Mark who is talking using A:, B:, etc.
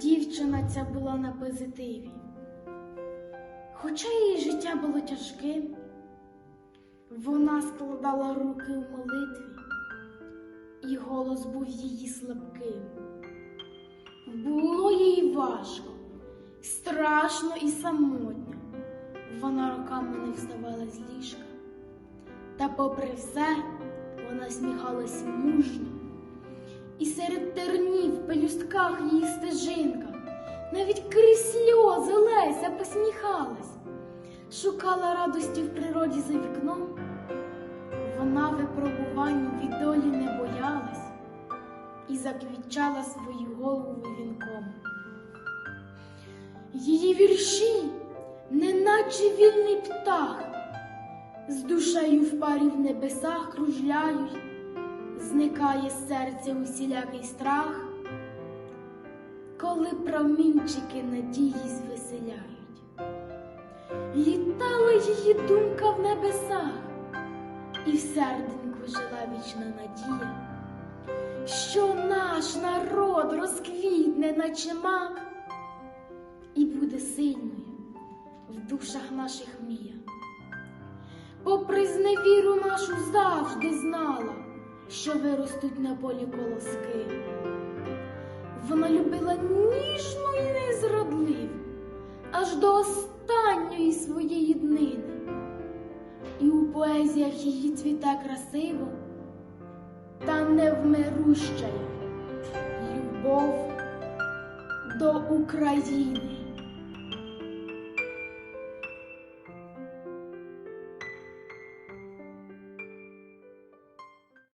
A: Дівчина ця була на позитиві. Хоча її життя було тяжким, вона складала руки у молитві, і голос був її слабким. Було їй важко, страшно і самотньо. Вона роками не вставала з ліжка. Та попри все, вона сміхалась мужньо. І серед тернів пелюстках її стежинка, навіть крізь сльози Леся посміхалась, шукала радості в природі за вікном. Вона випробувань від долі не боялась і заквітчала свою голову вінком. Її вірші, неначе вільний птах, з душею в парі в небесах кружляють, зникає з серця усілякий страх, коли промінчики надії звеселяють. Літала її думка в небесах, і в серденьку жила вічна надія, що наш народ розквітне, наче мак, і буде сильною в душах наших мія. Попри зневіру нашу завжди знала, що виростуть на полі колоски. Вона любила ніжно і незрадливо, аж до останньої своєї днини. І у поезіях її цвіта красиво, та невмируща любов до України.